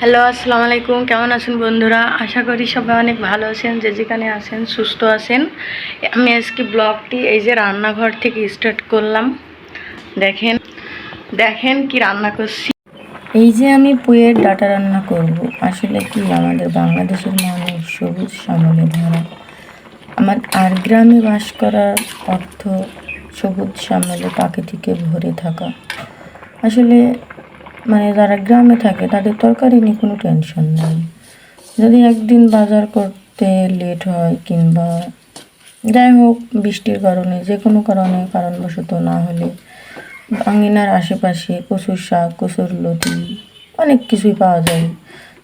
Hello, আসসালামু আলাইকুম। কেমন আছেন বন্ধুরা? আশা করি সবাই অনেক ভালো আছেন, যে যেখানে আছেন, সুস্থ আছেন। আমি আজকে ব্লগটি এই যে রান্নাঘর থেকে স্টার্ট করলাম। দেখেন দেখেন কি রান্না করছি। এই যে আমি পুয়ের ডাটা রান্না করব। আসলে কি, আমাদের বাংলাদেশের মানুষ সবুজ শ্যামলে ভরা। আমার আর গ্রামে বাস করার অর্থ সবুজ শ্যামলে প্রাকৃতিকে ভরে থাকা। আসলে মানে যারা গ্রামে থাকে, তাদের তরকারি নিয়ে কোনো টেনশন নেই। যদি একদিন বাজার করতে লেট হয় কিংবা যাই হোক, বৃষ্টির কারণে যে কোনো কারণে, কারণবশত না হলে আঙিনার আশেপাশে কচুর শাক, কচুর লতি, অনেক কিছুই পাওয়া যায়।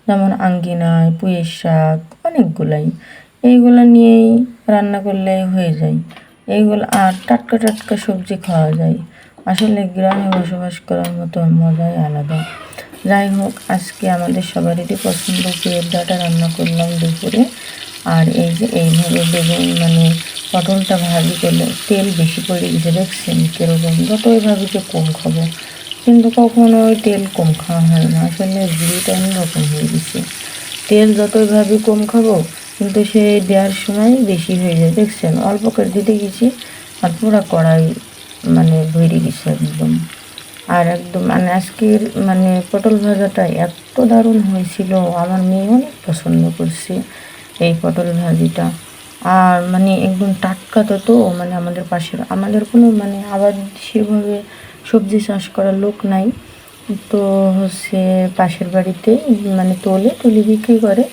যেমন আঙ্গিনায় পুঁয়ের শাক, অনেকগুলাই। এইগুলো নিয়েই রান্না করলে হয়ে যায়। এইগুলো আর টাটকা টাটকা সবজি খাওয়া যায়। আসলে গ্রামে বসবাস করার মতো মজাই আলাদা। যাই হোক, আজকে আমাদের সবারই পছন্দ পেয়ের ডাটা রান্না করলাম দুপুরে। আর এই যে এইভাবে বেগুন মানে পটলটা ভাজি করলে তেল বেশি পড়ে গেছে দেখছেন কীরকম যতই ভাবি যে কম খাব। কিন্তু কখনো ওই তেল কম খাওয়া হয় না। আসলে জিরিটা অন্যরকম হয়ে গেছে। তেল যতই ভাবি কম খাব, কিন্তু সে দেওয়ার সময় বেশি হয়ে যায়। দেখছেন, অল্প করে দিতে গেছি, আর পুরো কড়াই মানে ভরে গেছে একদম। আর একদম মানে আজকের মানে পটল ভাজাটা এত দারুণ হয়েছিল, আমার মেয়ে অনেক পছন্দ করছে এই পটল ভাজিটা। আর মানে একদম টাটকা তো তো মানে আমাদের পাশের, আমাদের কোনো মানে আবার সেভাবে সবজি চাষ করার লোক নাই। তো হচ্ছে পাশের বাড়িতে মানে তোলে, তুলি বিক্রি করে।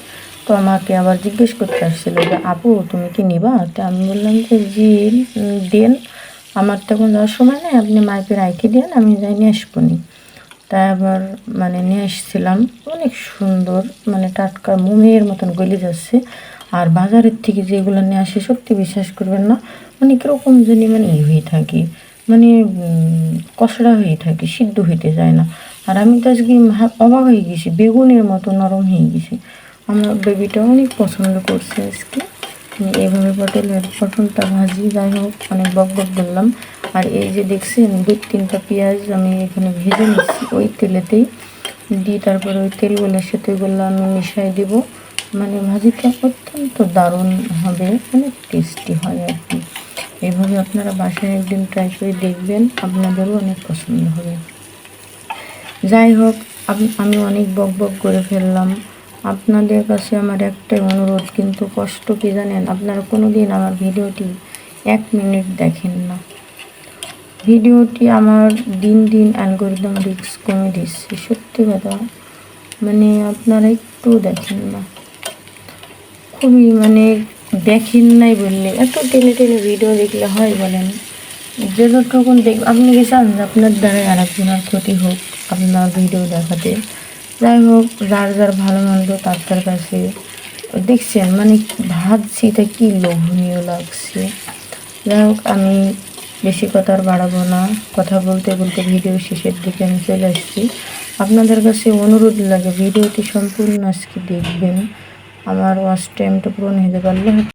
তো আমাকে আবার জিজ্ঞেস করতে আসছিল যে, আপু, তুমি কি নিবা? তো আমি বললাম যে, জি দেন। আমার তখন যাওয়ার সময় নেই, আপনি মাইকে রাইখে দেন আমি যাই নিয়ে আসব নি। তাই আবার মানে নিয়ে এসেছিলাম অনেক সুন্দর মানে টাটকা মোমের মতন গলে যাচ্ছে। আর বাজারের থেকে যেগুলো নিয়ে আসে, সত্যি বিশ্বাস করবেন না, অনেক রকম জানি মানে ই হয়ে থাকে। মানে কষড়া হয়ে থাকে, সিদ্ধ হইতে যায় না। আর আমি তো আজকে অবাক হয়ে গেছি, বেগুনের মতো নরম হয়ে গেছি। আমার বেবিটা অনেক পছন্দ করছে আজকে। আমি এইভাবে পটলের পটলটা ভাজি, যাই হোক, অনেক বক বক বললাম আর এই যে দেখছেন দু তিনটা পেঁয়াজ আমি এখানে ভেজে নিচ্ছি ওই তেলেতেই। দিয়ে তারপরে ওই তেলগুলোর সাথে ওইগুলো আমি মিশাই দিব। মানে ভাজিটা অত্যন্ত দারুণ হবে, অনেক টেস্টি হয় আর কি। এইভাবে আপনারা বাসায় একদিন ট্রাই করে দেখবেন, আপনাদেরও অনেক পছন্দ হবে। যাই হোক আমি অনেক বক বক করে ফেললাম। আপনাদের কাছে আমার একটাই অনুরোধ, কিন্তু কষ্ট কি জানেন? আপনারা কোনো দিন আমার ভিডিওটি এক মিনিট দেখেন না। ভিডিওটি আমার দিন দিন অ্যালগোরিদম রিক্স কমে দিচ্ছে। সত্যি কথা মানে আপনারা একটু দেখেন না। খুবই মানে দেখেন নাই বললে। এত টেনে টেনে ভিডিও দেখলে হয় বলেন। যে যতক্ষণ দেখ আপনি কি চান যে আপনার দ্বারা আর আরেকজনের ক্ষতি হোক, আপনার ভিডিও দেখাতে? যাই হোক, যার যার ভালো মন্দ তার তার কাছে দেখছেন মানে ভাবছি এটা কি লোভনীয় লাগছে। যাই হোক, আমি বেশি কথা আর বাড়াবো না। কথা বলতে বলতে ভিডিও শেষের দিকে আমি চলে আসছি। আপনাদের কাছে অনুরোধ লাগে ভিডিওটি সম্পূর্ণ আজকে দেখবেন। আমার ওয়াচ টাইমটা পূরণ হয়ে যাবে। আল্লাহ।